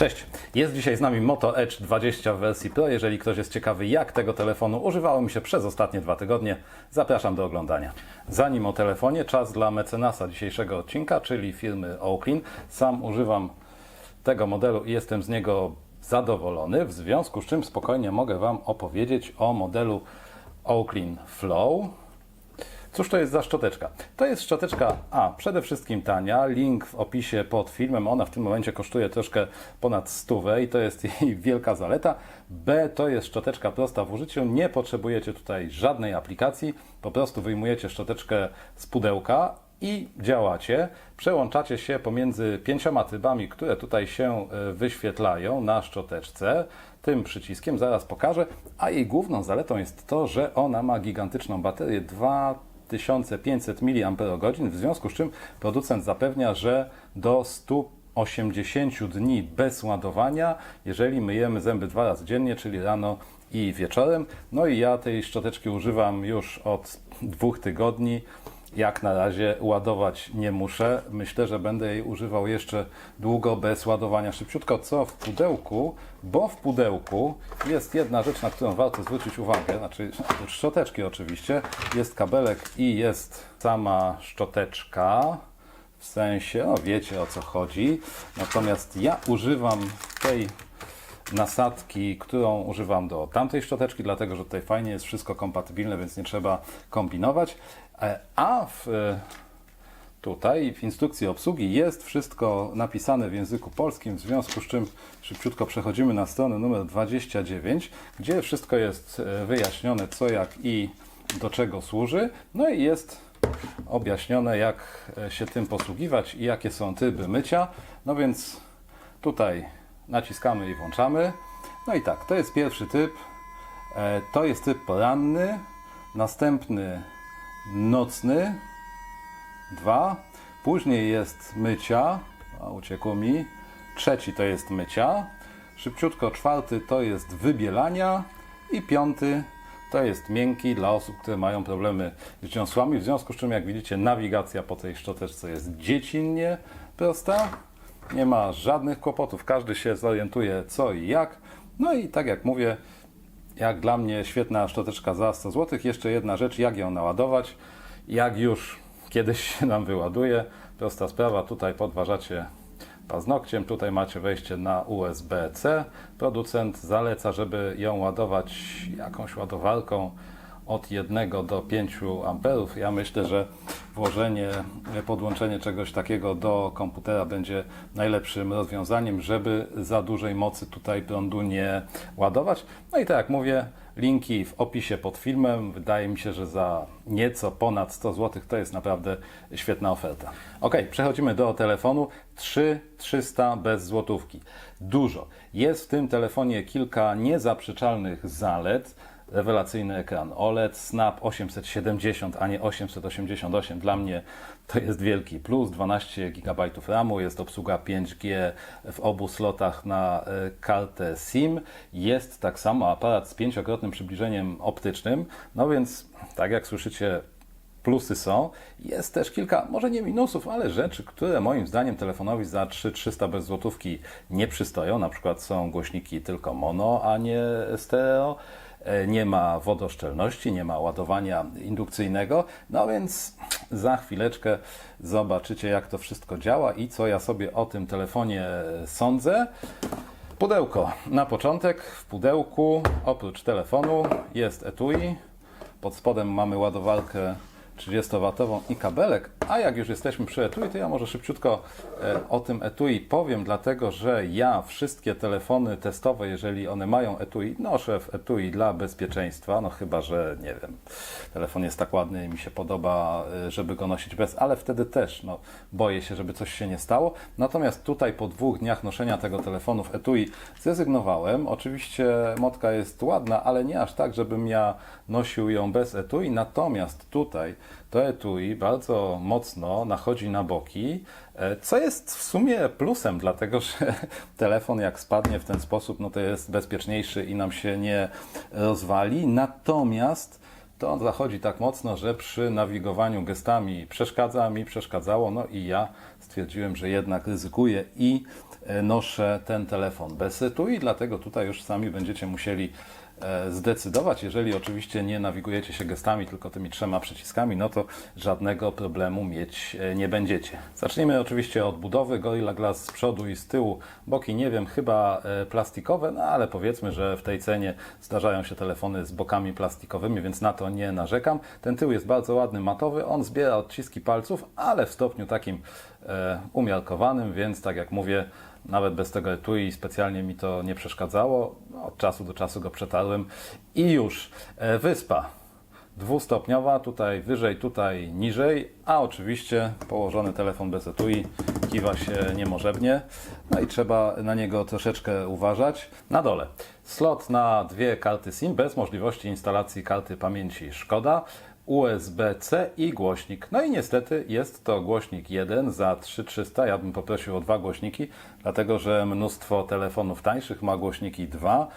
Cześć, jest dzisiaj z nami Moto Edge 20 w wersji Pro. Jeżeli ktoś jest ciekawy, jak tego telefonu używało mi się przez ostatnie dwa tygodnie, zapraszam do oglądania. Zanim o telefonie, czas dla mecenasa dzisiejszego odcinka, czyli firmy Oaklin. Sam używam tego modelu i jestem z niego zadowolony, w związku z czym spokojnie mogę Wam opowiedzieć o modelu Oaklin Flow. Cóż to jest za szczoteczka? To jest szczoteczka A, przede wszystkim tania, link w opisie pod filmem, ona w tym momencie kosztuje troszkę ponad stówę i to jest jej wielka zaleta. B, to jest szczoteczka prosta w użyciu, nie potrzebujecie tutaj żadnej aplikacji, po prostu wyjmujecie szczoteczkę z pudełka i działacie. Przełączacie się pomiędzy pięcioma trybami, które tutaj się e, wyświetlają na szczoteczce. Tym przyciskiem zaraz pokażę. A jej główną zaletą jest to, że ona ma gigantyczną baterię 2500 mAh, w związku z czym producent zapewnia, że do 180 dni bez ładowania, jeżeli myjemy zęby dwa razy dziennie, czyli rano i wieczorem. No i ja tej szczoteczki używam już od dwóch tygodni. Jak na razie ładować nie muszę. Myślę, że będę jej używał jeszcze długo bez ładowania szybciutko. Co w pudełku? Bo w pudełku jest jedna rzecz, na którą warto zwrócić uwagę. Znaczy, oprócz szczoteczki oczywiście, jest kabelek i jest sama szczoteczka. W sensie, no wiecie o co chodzi. Natomiast ja używam tej nasadki, którą używam do tamtej szczoteczki, dlatego że tutaj fajnie jest wszystko kompatybilne, więc nie trzeba kombinować. E, A w, e, tutaj w instrukcji obsługi jest wszystko napisane w języku polskim, w związku z czym szybciutko przechodzimy na stronę numer 29, gdzie wszystko jest e, wyjaśnione, co, jak i do czego służy. No i jest objaśnione, jak się tym posługiwać i jakie są tryby mycia. No więc tutaj naciskamy i włączamy. No i tak, to jest pierwszy typ. To jest typ poranny. Następny nocny. Dwa. Później jest mycia. A, uciekło mi. Trzeci to jest mycia. Szybciutko czwarty to jest wybielania. I piąty to jest miękki dla osób, które mają problemy z dziąsłami. W związku z czym, jak widzicie, nawigacja po tej szczoteczce jest dziecinnie prosta. Nie ma żadnych kłopotów. Każdy się zorientuje co i jak. No i tak jak mówię, jak dla mnie świetna szczoteczka za 100 zł. Jeszcze jedna rzecz, jak ją naładować. Jak już kiedyś się nam wyładuje, prosta sprawa, tutaj podważacie paznokciem, tutaj macie wejście na USB-C. Producent zaleca, żeby ją ładować jakąś ładowarką od 1 do 5 amperów. Ja myślę, że włożenie, podłączenie czegoś takiego do komputera będzie najlepszym rozwiązaniem, żeby za dużej mocy tutaj prądu nie ładować. No i tak jak mówię, linki w opisie pod filmem. Wydaje mi się, że za nieco ponad 100 zł to jest naprawdę świetna oferta. Ok, przechodzimy do telefonu. 3300 bez złotówki. Dużo. Jest w tym telefonie kilka niezaprzeczalnych zalet rewelacyjny ekran OLED, Snap 870, a nie 888. Dla mnie to jest wielki plus. 12 GB RAMu, jest obsługa 5G w obu slotach na e, kartę SIM. Jest tak samo aparat z pięciokrotnym przybliżeniem optycznym. No więc, tak jak słyszycie, plusy są. Jest też kilka, może nie minusów, ale rzeczy, które moim zdaniem telefonowi za 3300 bez złotówki nie przystoją. Na przykład są głośniki tylko mono, a nie stereo. E, Nie ma wodoszczelności, nie ma ładowania indukcyjnego. No więc za chwileczkę zobaczycie, jak to wszystko działa i co ja sobie o tym telefonie sądzę. Pudełko. Na początek w pudełku oprócz telefonu jest etui. Pod spodem mamy ładowarkę 30W i kabelek. A jak już jesteśmy przy etui, to ja może szybciutko e, o tym etui powiem, dlatego że ja wszystkie telefony testowe, jeżeli one mają etui, noszę w etui dla bezpieczeństwa. No chyba, że nie wiem, telefon jest tak ładny i mi się podoba, e, żeby go nosić bez, ale wtedy też no, boję się, żeby coś się nie stało. Natomiast tutaj po dwóch dniach noszenia tego telefonu w etui zrezygnowałem. Oczywiście motka jest ładna, ale nie aż tak, żebym ja nosił ją bez etui. Natomiast tutaj to etui bardzo mocno nachodzi na boki, e, co jest w sumie plusem, dlatego że telefon jak spadnie w ten sposób, no to jest bezpieczniejszy i nam się nie rozwali. Natomiast to on zachodzi tak mocno, że przy nawigowaniu gestami przeszkadza mi, przeszkadzało, no i ja stwierdziłem, że jednak ryzykuję i e, noszę ten telefon bez etui, dlatego tutaj już sami będziecie musieli zdecydować. Jeżeli oczywiście nie nawigujecie się gestami, tylko tymi trzema przyciskami, no to żadnego problemu mieć e, nie będziecie. Zacznijmy oczywiście od budowy. Gorilla Glass z przodu i z tyłu. Boki nie wiem, chyba e, plastikowe, no ale powiedzmy, że w tej cenie zdarzają się telefony z bokami plastikowymi, więc na to nie narzekam. Ten tył jest bardzo ładny, matowy. On zbiera odciski palców, ale w stopniu takim e, umiarkowanym, więc tak jak mówię, nawet bez tego etui specjalnie mi to nie przeszkadzało. Od czasu do czasu go przetarłem i już. E, Wyspa dwustopniowa, tutaj wyżej, tutaj niżej, a oczywiście położony telefon bez etui kiwa się niemożebnie, no i trzeba na niego troszeczkę uważać. Na dole slot na dwie karty SIM bez możliwości instalacji karty pamięci Szkoda. USB-C i głośnik. No i niestety jest to głośnik jeden za 3300. Ja bym poprosił o dwa głośniki, dlatego że mnóstwo telefonów tańszych ma głośniki dwa.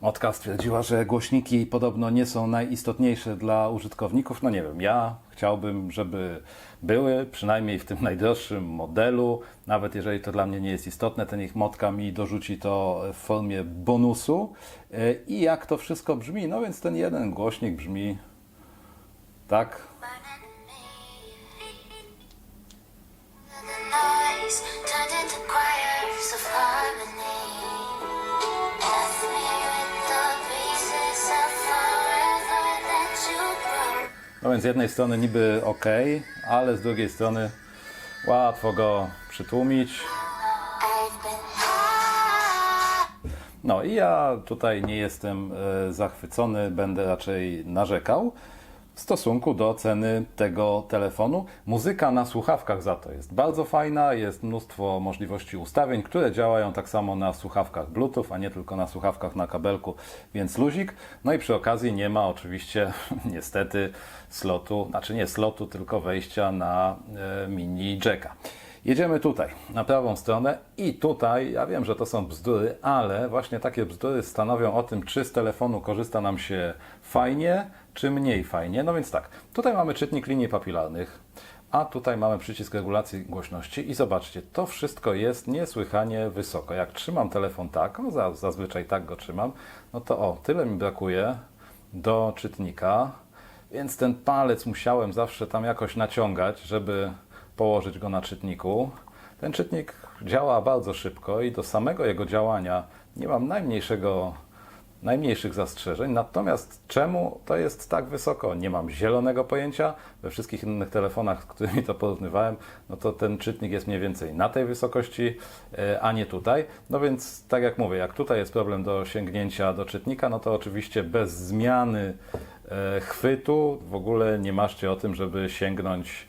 Motka stwierdziła, że głośniki podobno nie są najistotniejsze dla użytkowników. No nie wiem, ja chciałbym, żeby były, przynajmniej w tym najdroższym modelu. Nawet jeżeli to dla mnie nie jest istotne, ten ich motka mi dorzuci to w formie bonusu. I jak to wszystko brzmi? No więc ten jeden głośnik brzmi tak. No więc z jednej strony niby ok, ale z drugiej strony łatwo go przytłumić. No i ja tutaj nie jestem e, zachwycony, będę raczej narzekał w stosunku do ceny tego telefonu. Muzyka na słuchawkach za to jest bardzo fajna, jest mnóstwo możliwości ustawień, które działają tak samo na słuchawkach Bluetooth, a nie tylko na słuchawkach na kabelku, więc luzik. No i przy okazji nie ma oczywiście niestety slotu, znaczy nie slotu, tylko wejścia na e, mini jacka. Jedziemy tutaj, na prawą stronę i tutaj, ja wiem, że to są bzdury, ale właśnie takie bzdury stanowią o tym, czy z telefonu korzysta nam się fajnie, czy mniej fajnie. No więc tak, tutaj mamy czytnik linii papilarnych, a tutaj mamy przycisk regulacji głośności i zobaczcie, to wszystko jest niesłychanie wysoko. Jak trzymam telefon tak, no za- zazwyczaj tak go trzymam, no to o, tyle mi brakuje do czytnika, więc ten palec musiałem zawsze tam jakoś naciągać, żeby położyć go na czytniku. Ten czytnik działa bardzo szybko i do samego jego działania nie mam najmniejszego, najmniejszych zastrzeżeń. Natomiast czemu to jest tak wysoko? Nie mam zielonego pojęcia. We wszystkich innych telefonach, z którymi to porównywałem, no to ten czytnik jest mniej więcej na tej wysokości, e, a nie tutaj. No więc tak jak mówię, jak tutaj jest problem do sięgnięcia do czytnika, no to oczywiście bez zmiany e, chwytu w ogóle nie maszcie o tym, żeby sięgnąć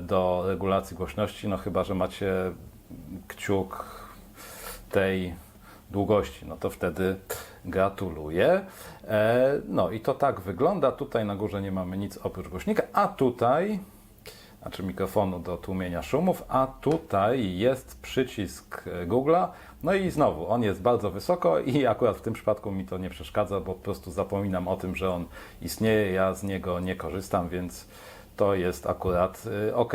do regulacji głośności, no chyba, że macie kciuk tej długości, no to wtedy gratuluję. E, No i to tak wygląda. Tutaj na górze nie mamy nic oprócz głośnika, a tutaj, znaczy mikrofonu do tłumienia szumów, a tutaj jest przycisk e, Google'a. No i znowu, on jest bardzo wysoko i akurat w tym przypadku mi to nie przeszkadza, bo po prostu zapominam o tym, że on istnieje, ja z niego nie korzystam, więc to jest akurat y, ok.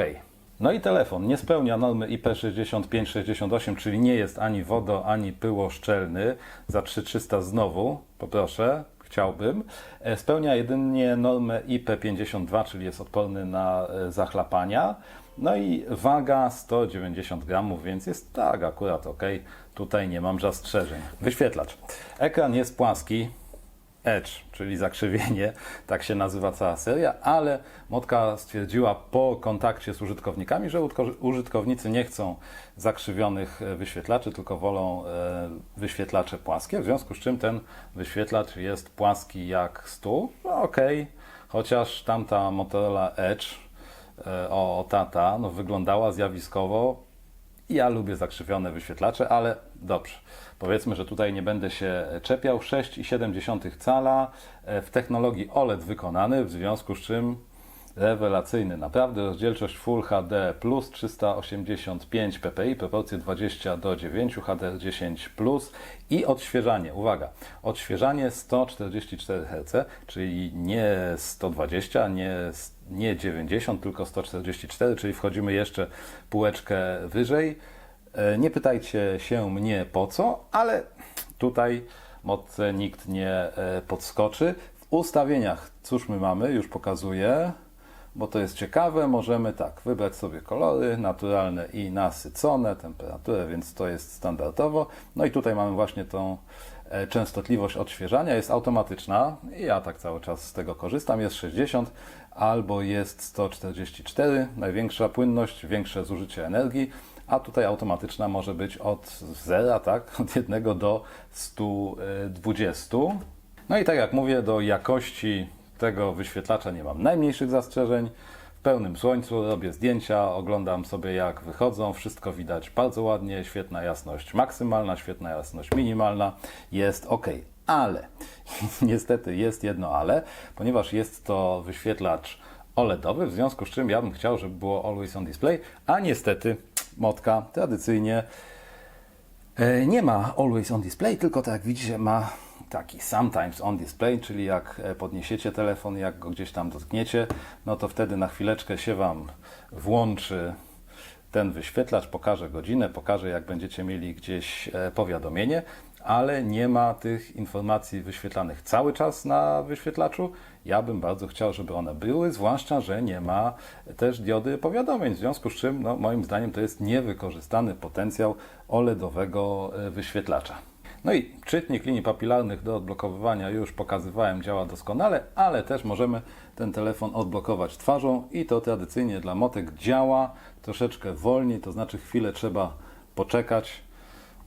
No i telefon nie spełnia normy IP6568, czyli nie jest ani wodo, ani pyłoszczelny. Za 3300 znowu, poproszę, chciałbym. E, Spełnia jedynie normę IP52, czyli jest odporny na e, zachlapania. No i waga 190 gramów, więc jest tak akurat ok. Tutaj nie mam zastrzeżeń. Wyświetlacz. Ekran jest płaski, Edge, czyli zakrzywienie, tak się nazywa cała seria, ale Motka stwierdziła po kontakcie z użytkownikami, że użytkownicy nie chcą zakrzywionych e, wyświetlaczy, tylko wolą e, wyświetlacze płaskie, w związku z czym ten wyświetlacz jest płaski jak stół. No okej, chociaż tamta Motorola Edge, e, o tata, no wyglądała zjawiskowo ja lubię zakrzywione wyświetlacze, ale dobrze. Powiedzmy, że tutaj nie będę się czepiał. 6,7 cala e, w technologii OLED wykonany, w związku z czym Rewelacyjny, naprawdę rozdzielczość Full HD plus 385 ppi, proporcje 20 do 9, HDR10 plus i odświeżanie. Uwaga, odświeżanie 144 Hz, czyli nie 120, nie, nie 90, tylko 144, czyli wchodzimy jeszcze półeczkę wyżej. E, Nie pytajcie się mnie po co, ale tutaj motce nikt nie e, podskoczy. W ustawieniach, cóż my mamy, już pokazuję, bo to jest ciekawe, możemy tak wybrać sobie kolory naturalne i nasycone, temperaturę, więc to jest standardowo. No i tutaj mamy właśnie tą e, częstotliwość odświeżania, jest automatyczna i ja tak cały czas z tego korzystam, jest 60 albo jest 144, największa płynność, większe zużycie energii, a tutaj automatyczna może być od zera, tak, od 1 do 120. No i tak jak mówię, do jakości tego wyświetlacza nie mam najmniejszych zastrzeżeń. W pełnym słońcu robię zdjęcia, oglądam sobie jak wychodzą, wszystko widać bardzo ładnie, świetna jasność maksymalna, świetna jasność minimalna, jest ok. Ale niestety jest jedno ale, ponieważ jest to wyświetlacz OLEDowy, w związku z czym ja bym chciał, żeby było Always on Display, a niestety motka tradycyjnie E, Nie ma Always on Display, tylko tak jak widzicie ma taki Sometimes on Display, czyli jak e, podniesiecie telefon, jak go gdzieś tam dotkniecie, no to wtedy na chwileczkę się Wam włączy ten wyświetlacz, pokaże godzinę, pokaże jak będziecie mieli gdzieś e, powiadomienie, ale nie ma tych informacji wyświetlanych cały czas na wyświetlaczu. Ja bym bardzo chciał, żeby one były, zwłaszcza, że nie ma też diody powiadomień, w związku z czym no, moim zdaniem to jest niewykorzystany potencjał OLEDowego e, wyświetlacza. No i czytnik linii papilarnych do odblokowywania już pokazywałem, działa doskonale, ale też możemy ten telefon odblokować twarzą i to tradycyjnie dla motek działa troszeczkę wolniej, to znaczy chwilę trzeba poczekać,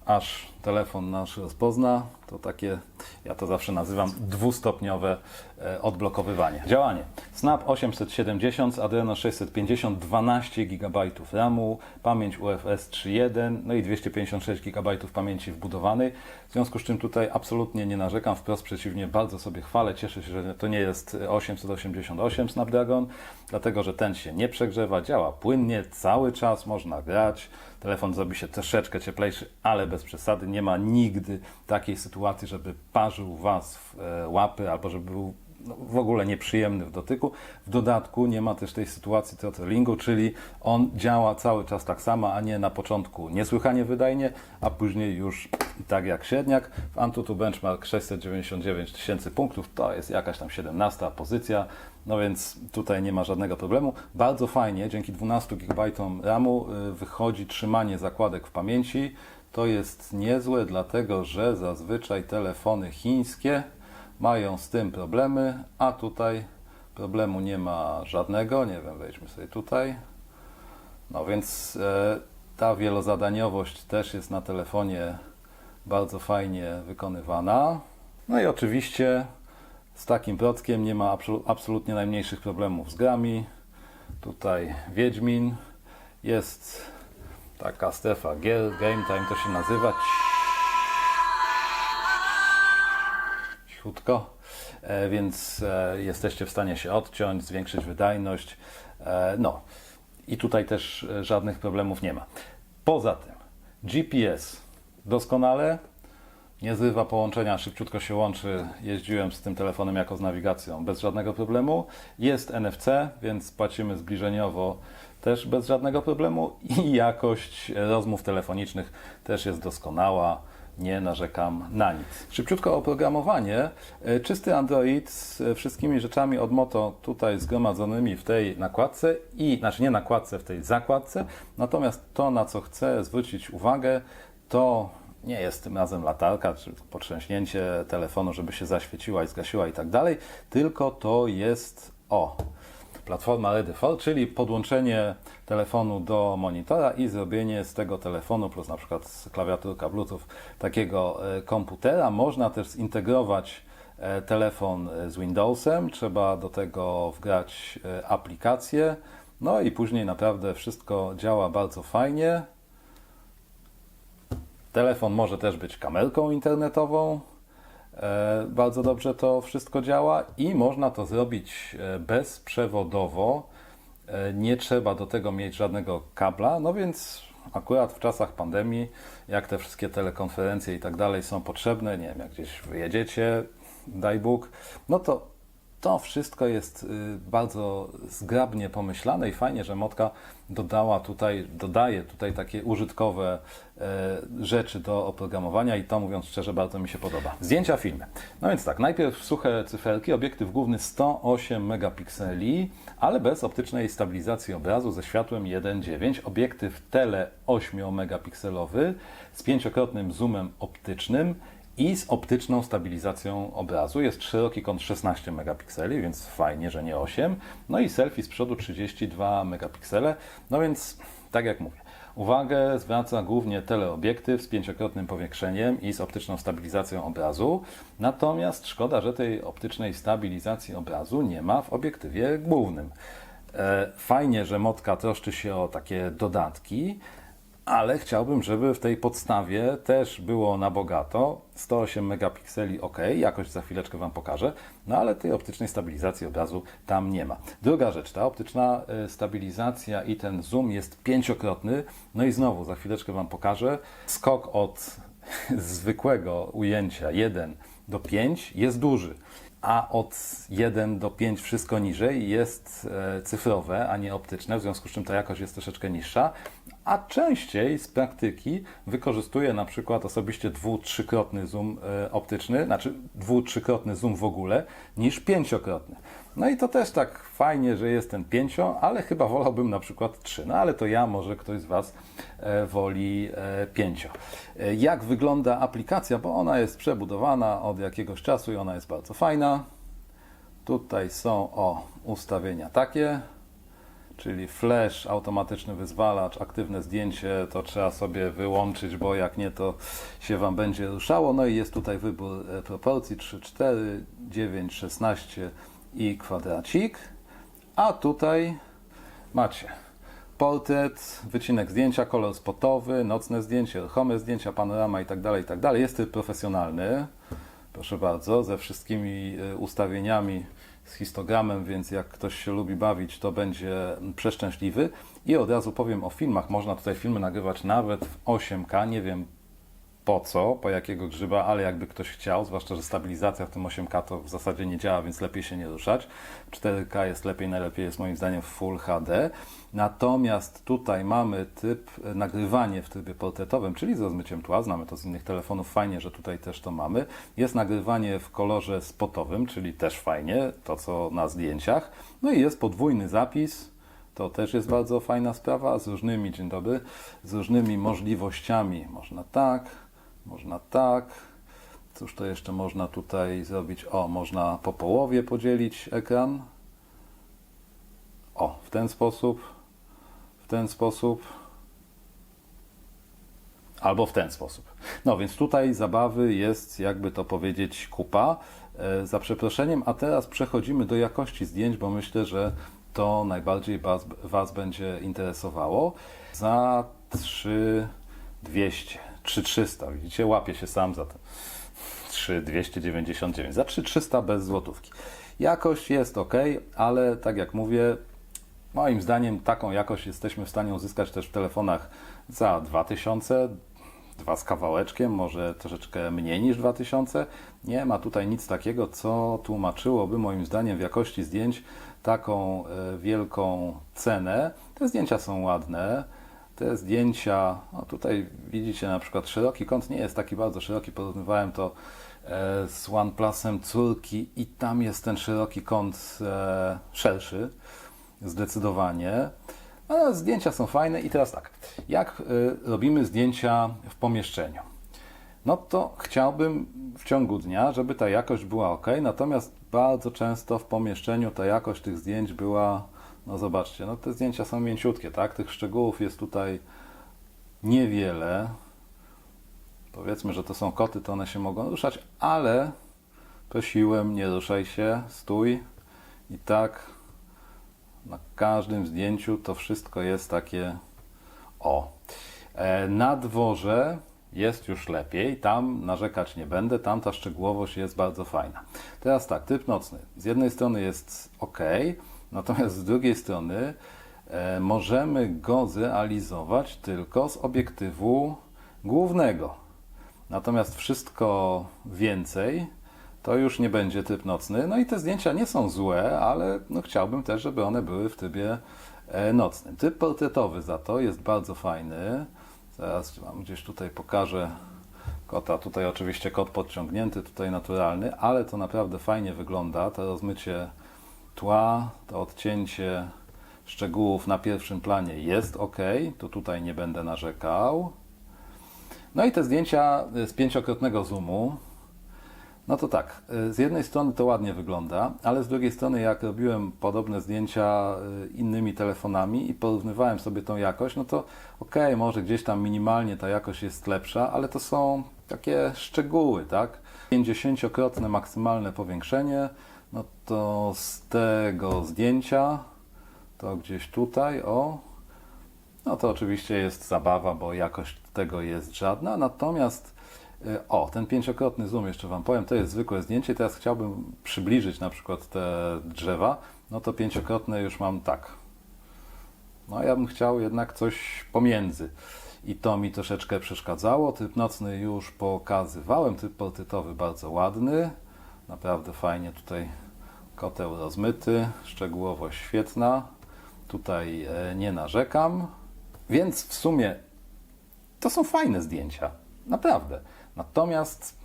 aż telefon nasz rozpozna. To takie, ja to zawsze nazywam dwustopniowe e, odblokowywanie. Działanie. Snap 870, Adreno 650, 12 GB RAMu, pamięć UFS 3.1, no i 256 GB pamięci wbudowanej. W związku z czym tutaj absolutnie nie narzekam, wprost przeciwnie, bardzo sobie chwalę. Cieszę się, że to nie jest 888 Snapdragon, dlatego że ten się nie przegrzewa, działa płynnie, cały czas można grać. Telefon zrobi się troszeczkę cieplejszy, ale bez przesady. Nie ma nigdy takiej sytuacji, żeby parzył Was w e, łapy albo żeby był no, w ogóle nieprzyjemny w dotyku. W dodatku nie ma też tej sytuacji throttlingu, czyli on działa cały czas tak samo, a nie na początku niesłychanie wydajnie, a później już tak jak średniak. W Antutu Benchmark 699 tysięcy punktów, to jest jakaś tam 17 pozycja, no więc tutaj nie ma żadnego problemu. Bardzo fajnie, dzięki 12 GB RAMu y, wychodzi trzymanie zakładek w pamięci. To jest niezłe, dlatego że zazwyczaj telefony chińskie mają z tym problemy, a tutaj problemu nie ma żadnego. Nie wiem, wejdźmy sobie tutaj. No więc e, ta wielozadaniowość też jest na telefonie bardzo fajnie wykonywana. No i oczywiście z takim prockiem nie ma absolu- absolutnie najmniejszych problemów z grami. Tutaj Wiedźmin. Jest taka strefa Game Time to się nazywa. Cichutko. E, więc e, jesteście w stanie się odciąć, zwiększyć wydajność. E, no i tutaj też e, żadnych problemów nie ma. Poza tym GPS doskonale, nie zrywa połączenia, szybciutko się łączy. Jeździłem z tym telefonem jako z nawigacją bez żadnego problemu. Jest NFC, więc płacimy zbliżeniowo też bez żadnego problemu i jakość rozmów telefonicznych też jest doskonała. Nie narzekam na nic. Szybciutko oprogramowanie. E, Czysty Android z wszystkimi rzeczami od Moto tutaj zgromadzonymi w tej nakładce i, znaczy nie nakładce, w tej zakładce. Natomiast to, na co chcę zwrócić uwagę, to nie jest tym razem latarka, czy potrzęśnięcie telefonu, żeby się zaświeciła i zgasiła i tak dalej, tylko to jest o platforma Ready czyli podłączenie telefonu do monitora i zrobienie z tego telefonu plus na przykład klawiaturka Bluetooth takiego e, komputera. Można też zintegrować e, telefon e, z Windowsem, trzeba do tego wgrać aplikację. No i później naprawdę wszystko działa bardzo fajnie. Telefon może też być kamerką internetową. E, Bardzo dobrze to wszystko działa i można to zrobić e, bezprzewodowo. E, Nie trzeba do tego mieć żadnego kabla, no więc akurat w czasach pandemii, jak te wszystkie telekonferencje i tak dalej są potrzebne, nie wiem, jak gdzieś wyjedziecie, daj Bóg, no to to wszystko jest y, bardzo zgrabnie pomyślane i fajnie, że Motka dodała tutaj, dodaje tutaj takie użytkowe e, rzeczy do oprogramowania i to mówiąc szczerze bardzo mi się podoba. Zdjęcia, filmy. No więc tak, najpierw suche cyferki, obiektyw główny 108 megapikseli, ale bez optycznej stabilizacji obrazu ze światłem 1.9, obiektyw tele 8 megapikselowy z pięciokrotnym zoomem optycznym i z optyczną stabilizacją obrazu. Jest szeroki kąt 16 megapikseli, więc fajnie, że nie 8. No i selfie z przodu 32 megapiksele. No więc, tak jak mówię, uwagę zwraca głównie teleobiektyw z pięciokrotnym powiększeniem i z optyczną stabilizacją obrazu. Natomiast szkoda, że tej optycznej stabilizacji obrazu nie ma w obiektywie głównym. E, Fajnie, że Motka troszczy się o takie dodatki, ale chciałbym, żeby w tej podstawie też było na bogato. 108 megapikseli ok, jakoś za chwileczkę Wam pokażę, no ale tej optycznej stabilizacji obrazu tam nie ma. Druga rzecz, ta optyczna e, stabilizacja i ten zoom jest pięciokrotny, no i znowu za chwileczkę Wam pokażę. Skok od zwykłego ujęcia 1 do 5 jest duży a od 1 do 5 wszystko niżej jest e, cyfrowe, a nie optyczne, w związku z czym ta jakość jest troszeczkę niższa, a częściej z praktyki wykorzystuję na przykład osobiście dwu-, trzykrotny zoom e, optyczny, znaczy dwu-, trzykrotny zoom w ogóle, niż pięciokrotny. No i to też tak fajnie, że jest ten pięcio, ale chyba wolałbym na przykład trzy. No ale to ja, może ktoś z Was e, woli e, pięcio. Jak wygląda aplikacja? Bo ona jest przebudowana od jakiegoś czasu i ona jest bardzo fajna. Tutaj są o ustawienia takie, czyli flash, automatyczny wyzwalacz, aktywne zdjęcie, to trzeba sobie wyłączyć, bo jak nie, to się Wam będzie ruszało. No i jest tutaj wybór e, proporcji 3, 4, 9, 16 i kwadracik. A tutaj macie portret, wycinek zdjęcia, kolor spotowy, nocne zdjęcie, ruchome zdjęcia, panorama i tak dalej, i tak. Jest tryb profesjonalny, proszę bardzo, ze wszystkimi y, ustawieniami, z histogramem, więc jak ktoś się lubi bawić, to będzie przeszczęśliwy. I od razu powiem o filmach. Można tutaj filmy nagrywać nawet w 8K. Nie wiem po co, po jakiego grzyba, ale jakby ktoś chciał, zwłaszcza, że stabilizacja w tym 8K to w zasadzie nie działa, więc lepiej się nie ruszać. 4K jest lepiej, najlepiej jest moim zdaniem w Full HD. Natomiast tutaj mamy typ e, nagrywanie w trybie portretowym, czyli z rozmyciem tła, znamy to z innych telefonów, fajnie, że tutaj też to mamy. Jest nagrywanie w kolorze spotowym, czyli też fajnie, to co na zdjęciach. No i jest podwójny zapis, to też jest bardzo fajna sprawa, z różnymi, dzień dobry, z różnymi możliwościami. Można tak, można tak. Cóż to jeszcze można tutaj zrobić? O, można po połowie podzielić ekran. O, w ten sposób, w ten sposób. Albo w ten sposób. No więc tutaj zabawy jest, jakby to powiedzieć, kupa. E, za przeproszeniem, a teraz przechodzimy do jakości zdjęć, bo myślę, że to najbardziej was, was będzie interesowało. Za 3200, 3300, widzicie, łapię się sam za to. 3299, za 3300 bez złotówki. Jakość jest ok, ale tak jak mówię, moim zdaniem taką jakość jesteśmy w stanie uzyskać też w telefonach za 2000, dwa z kawałeczkiem, może troszeczkę mniej niż 2000. Nie ma tutaj nic takiego, co tłumaczyłoby moim zdaniem w jakości zdjęć taką e, wielką cenę. Te zdjęcia są ładne. Te zdjęcia, no tutaj widzicie na przykład szeroki kąt nie jest taki bardzo szeroki, porównywałem to e, z OnePlusem córki i tam jest ten szeroki kąt e, szerszy, zdecydowanie. Ale zdjęcia są fajne i teraz tak, jak y, robimy zdjęcia w pomieszczeniu? No to chciałbym w ciągu dnia, żeby ta jakość była ok, natomiast bardzo często w pomieszczeniu ta jakość tych zdjęć była, no zobaczcie, no te zdjęcia są mięciutkie, tak? Tych szczegółów jest tutaj niewiele. Powiedzmy, że to są koty, to one się mogą ruszać, ale prosiłem, nie ruszaj się, stój i tak na każdym zdjęciu to wszystko jest takie o. E, Na dworze jest już lepiej, tam narzekać nie będę, tam ta szczegółowość jest bardzo fajna. Teraz tak, typ nocny. Z jednej strony jest ok, natomiast z drugiej strony e, możemy go zrealizować tylko z obiektywu głównego. Natomiast wszystko więcej to już nie będzie typ nocny. No i te zdjęcia nie są złe, ale no chciałbym też, żeby one były w trybie e, nocnym. Typ portretowy za to jest bardzo fajny. Zaraz Wam gdzieś tutaj pokażę kota. Tutaj oczywiście kot podciągnięty, tutaj naturalny, ale to naprawdę fajnie wygląda. To rozmycie tła, to odcięcie szczegółów na pierwszym planie jest ok. Tu tutaj nie będę narzekał. No i te zdjęcia z pięciokrotnego zoomu. No to tak, y, z jednej strony to ładnie wygląda, ale z drugiej strony jak robiłem podobne zdjęcia y, innymi telefonami i porównywałem sobie tą jakość, no to okej, może gdzieś tam minimalnie ta jakość jest lepsza, ale to są takie szczegóły, tak? 50-krotne maksymalne powiększenie, no to z tego zdjęcia, to gdzieś tutaj, o, no to oczywiście jest zabawa, bo jakość tego jest żadna. Natomiast y, o, ten pięciokrotny zoom jeszcze Wam powiem, to jest zwykłe zdjęcie. Teraz chciałbym przybliżyć na przykład te drzewa. No to pięciokrotne już mam tak. No ja bym chciał jednak coś pomiędzy. I to mi troszeczkę przeszkadzało. Typ nocny już pokazywałem. Typ portretowy bardzo ładny. Naprawdę fajnie tutaj koteł rozmyty. Szczegółowość świetna. Tutaj e, nie narzekam. Więc w sumie to są fajne zdjęcia. Naprawdę. Natomiast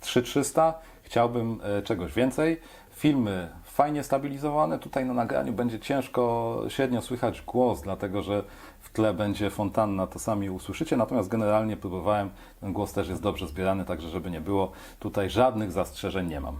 3300 chciałbym e, czegoś więcej. Filmy fajnie stabilizowane. Tutaj na nagraniu będzie ciężko, średnio słychać głos, dlatego że w tle będzie fontanna, to sami usłyszycie. Natomiast generalnie próbowałem, ten głos też jest dobrze zbierany, także żeby nie było, tutaj żadnych zastrzeżeń nie mam.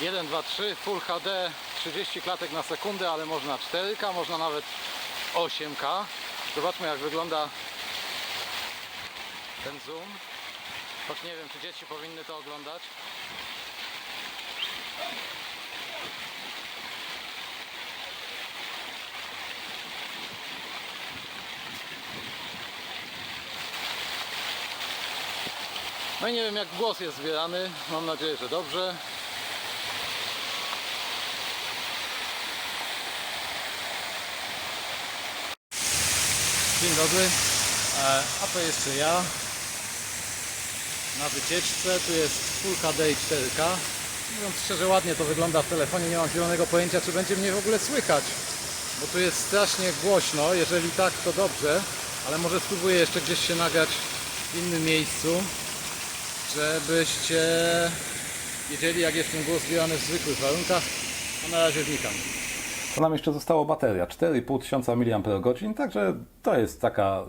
Jeden, dwa, trzy, Full HD, 30 klatek na sekundę, ale można 4K, można nawet 8K. Zobaczmy jak wygląda ten zoom. Choć nie wiem, czy dzieci powinny to oglądać. No i nie wiem jak głos jest zbierany. Mam nadzieję, że dobrze. Dzień dobry, E, a to jeszcze ja na wycieczce. Tu jest Full HD i 4K. Mówiąc szczerze, ładnie to wygląda w telefonie. Nie mam zielonego pojęcia, czy będzie mnie w ogóle słychać, bo tu jest strasznie głośno. Jeżeli tak, to dobrze, ale może spróbuję jeszcze gdzieś się nagrać w innym miejscu, żebyście wiedzieli, jak jest ten głos zbierany w zwykłych warunkach. A na razie znikam. To nam jeszcze zostało bateria 4500 mAh, także to jest taka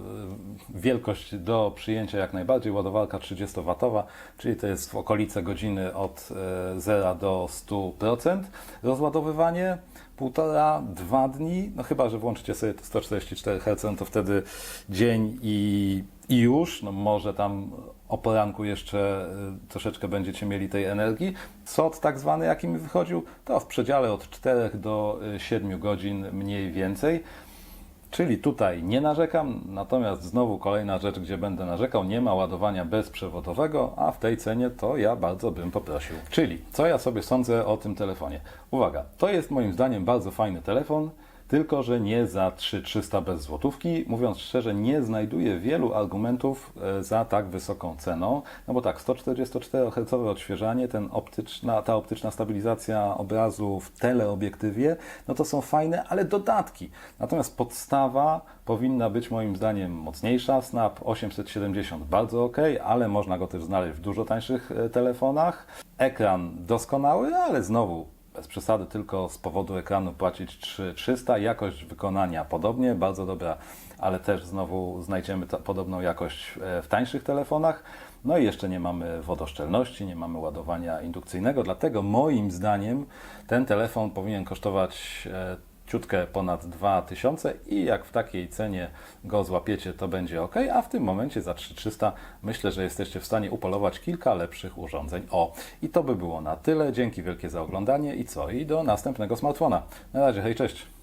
y, wielkość do przyjęcia jak najbardziej. Ładowarka 30W, czyli to jest w okolice godziny od 0 do 100%. Rozładowywanie półtora, dwa dni, no chyba, że włączycie sobie te 144 Hz, no to wtedy dzień i, i już, no może tam o poranku jeszcze y, troszeczkę będziecie mieli tej energii. SOT tak zwany, jaki mi wychodził, to w przedziale od 4 do y, 7 godzin mniej więcej. Czyli tutaj nie narzekam, natomiast znowu kolejna rzecz, gdzie będę narzekał, nie ma ładowania bezprzewodowego, a w tej cenie to ja bardzo bym poprosił. Czyli co ja sobie sądzę o tym telefonie? Uwaga, to jest moim zdaniem bardzo fajny telefon. Tylko że nie za 3300 bez złotówki. Mówiąc szczerze, nie znajduję wielu argumentów e, za tak wysoką ceną, no bo tak, 144 Hz odświeżanie, ten optyczna, ta optyczna stabilizacja obrazu w teleobiektywie, no to są fajne, ale dodatki. Natomiast podstawa powinna być moim zdaniem mocniejsza. Snap 870 bardzo ok, ale można go też znaleźć w dużo tańszych e, telefonach. Ekran doskonały, ale znowu bez przesady, tylko z powodu ekranu płacić 3300. Jakość wykonania podobnie, bardzo dobra, ale też znowu znajdziemy podobną jakość e, w tańszych telefonach. No i jeszcze nie mamy wodoszczelności, nie mamy ładowania indukcyjnego, dlatego moim zdaniem ten telefon powinien kosztować e, ciutkę ponad 2000 i jak w takiej cenie go złapiecie, to będzie ok, a w tym momencie za 3300 myślę, że jesteście w stanie upolować kilka lepszych urządzeń. O, i to by było na tyle. Dzięki wielkie za oglądanie i co? I do następnego smartfona. Na razie, hej, cześć!